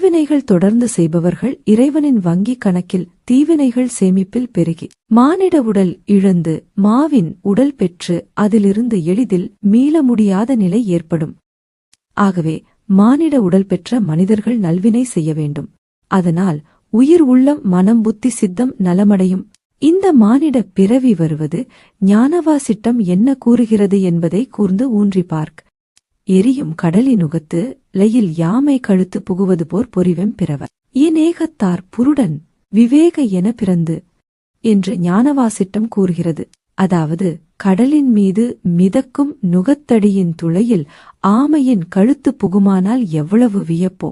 தீவினைகள் தொடர்ந்து செய்பவர்கள் இறைவனின் வங்கிக் கணக்கில் தீவினைகள் சேமிப்பில் பெருகி மானிட உடல் இழந்து மாவின் உடல் பெற்று அதிலிருந்து எளிதில் மீள முடியாத நிலை ஏற்படும். ஆகவே மானிட உடல் பெற்ற மனிதர்கள் நல்வினை செய்ய வேண்டும். அதனால் உயிர் உள்ளம் மனம் புத்தி சித்தம் நலமடையும். இந்த மானிட பிறவி வருவது ஞானவாசிட்டம் என்ன கூறுகிறது என்பதை கூர்ந்து ஊன்றி பார்க். எரியும் கடலினுகத்து லையில் யாமை கழுத்து புகுவது போர் பொறிவெம் பிறவர். இநேகத்தார் புருடன் விவேக என பிறந்து என்று ஞானவாசிட்டம் கூறுகிறது. அதாவது கடலின் மீது மிதக்கும் நுகத்தடியின் துளையில் ஆமையின் கழுத்து புகுமானால் எவ்வளவு வியப்போ.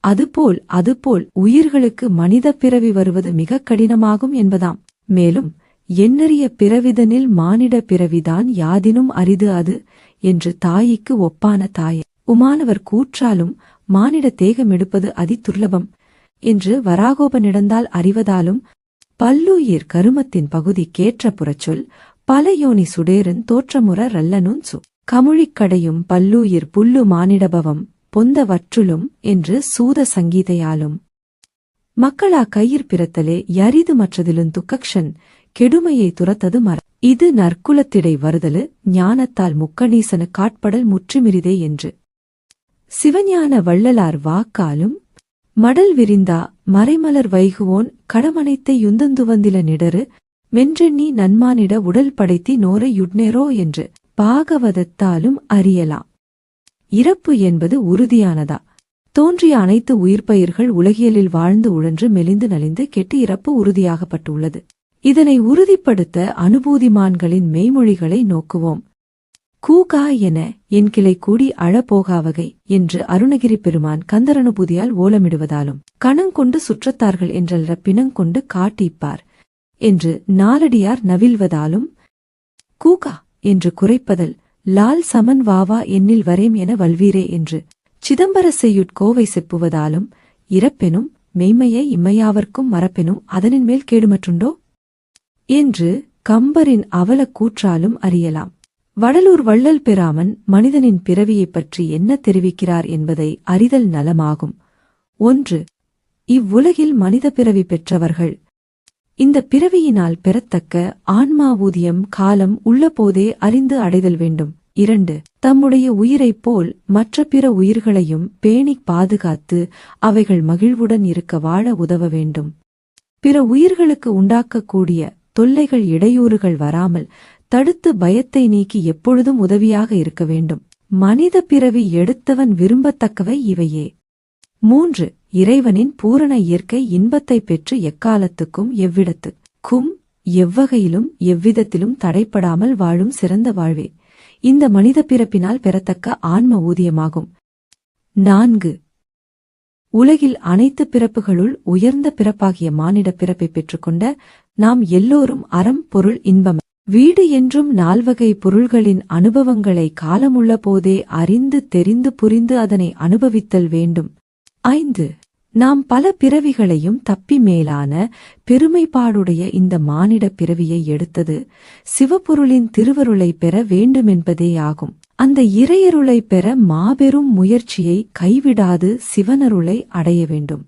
அதுபோல் அதுபோல் உயிர்களுக்கு மனித பிறவி வருவது மிகக் கடினமாகும் என்பதாம். மேலும் எண்ணறிய பிறவிதனில் மானிட பிறவிதான் யாதினும் அரிது அது என்று தாய்க்கு ஒப்பான தாயே. உமானவர் கூற்றாலும் மானிட தேகம் எடுப்பது அதிதுர்லபம் என்று வராகோபனிடந்தால் அறிவதாலும் பல்லுயிர் கருமத்தின் பகுதி கேற்ற புறச்சொல் பல யோனி சுடேரன் தோற்றமுற ரல்லனும் சு. கமுழிக்கடையும் பல்லுயிர் புல்லு மானிடபவம் பொந்த வற்றுலும் என்று சூத சங்கீதையாலும். மக்களா கயிர் பிறத்தலே யரிது மற்றதிலும் துக்கக்ஷன் கெடுமையை துரத்தது மர. இது நற்குலத்திடை வருதலு ஞானத்தால் முக்கணீசனு காட்படல் முற்றுமிரிதே என்று. சிவஞான வள்ளலார் வாக்காலும் மடல் விரிந்தா மறைமலர் வைகுவோன் கடமனைத்தை யுந்தந்துவந்தில நிடரு மென்றெண்ணி நன்மானிட உடல் படைத்தி நோரை யுட்னேரோ என்று பாகவதத்தாலும் அறியலாம். இறப்பு என்பது உறுதியானதா? தோன்றிய அனைத்து உயிர்ப்பயிர்கள் உலகியலில் வாழ்ந்து உழன்று மெலிந்து நலிந்து கெட்டு இறப்பு உறுதியாகப்பட்டுள்ளது. இதனை உறுதிப்படுத்த அனுபூதிமான்களின் மெய்மொழிகளை நோக்குவோம். கூகா என என் கிளை கூடி அழப்போகாவகை என்று அருணகிரி பெருமான் கந்தரனுபூதியால் ஓலமிடுவதாலும் கணங்கொண்டு சுற்றத்தார்கள் என்றல்ல பிணங்கொண்டு காட்டிப்பார் என்று நாலடியார் நவில்வதாலும் கூகா என்று குறைப்பதல் லால் சமன் வாவா என்னில் வரேம் என வல்வீரே என்று சிதம்பர செய்யுட் கோவை செப்புவதாலும் இறப்பெனும் மெய்மையை இம்மையாவர்க்கும் மரப்பெனும் அதனின் மேல் கேடுமற்றுண்டோ? என்று கம்பரின் அவலக் கூற்றாலும் அறியலாம். வடலூர் வள்ளல் பெறாமன் மனிதனின் பிறவியைப் பற்றி என்ன தெரிவிக்கிறார் என்பதை அறிதல் நலமாகும். ஒன்று இவ்வுலகில் மனித பிறவி பெற்றவர்கள். இந்த பிறவியினால் பெறத்தக்க ஆன்மா ஊதியம் காலம் உள்ளபோதே அறிந்து அடைதல் வேண்டும். இரண்டு தம்முடைய உயிரைப் போல் மற்ற பிற உயிர்களையும் பேணிக் பாதுகாத்து அவைகள் மகிழ்வுடன் இருக்க வாழ உதவ வேண்டும். பிற உயிர்களுக்கு உண்டாக்கக்கூடிய தொல்லைகள் இடையூறுகள் வராமல் தடுத்து பயத்தை நீக்கி எப்பொழுதும் உதவியாக இருக்க வேண்டும். மனித பிறவி எடுத்தவன் விரும்பத்தக்கவை இவையே. மூன்று இறைவனின் பூரண இயற்கை இன்பத்தைப் பெற்று எக்காலத்துக்கும் எவ்விடத்துக்கும் எவ்வகையிலும் எவ்விதத்திலும் தடைப்படாமல் வாழும் சிறந்த வாழ்வே. இந்த மனித பிறப்பினால் பெறத்தக்க ஆன்ம ஊதியமாகும். நான்கு உலகில் அனைத்து பிறப்புகளுள் உயர்ந்த பிறப்பாகிய மானிட பிறப்பை பெற்றுக்கொண்ட நாம் எல்லோரும் அறம் பொருள் இன்பம். வீடு என்றும் நால்வகை பொருள்களின் அனுபவங்களை காலமுள்ள போதே அறிந்து தெரிந்து புரிந்து அதனை அனுபவித்தல் வேண்டும். ஐந்து. நாம் பல பிறவிகளையும் தப்பி மேலான பெருமைப்பாடுடைய இந்த மானிட பிறவியை எடுத்தது சிவபொருளின் திருவருளை பெற வேண்டுமென்பதே ஆகும் அந்த இறையருளை பெற மாபெரும் முயற்சியை கைவிடாது சிவனருளை அடைய வேண்டும்.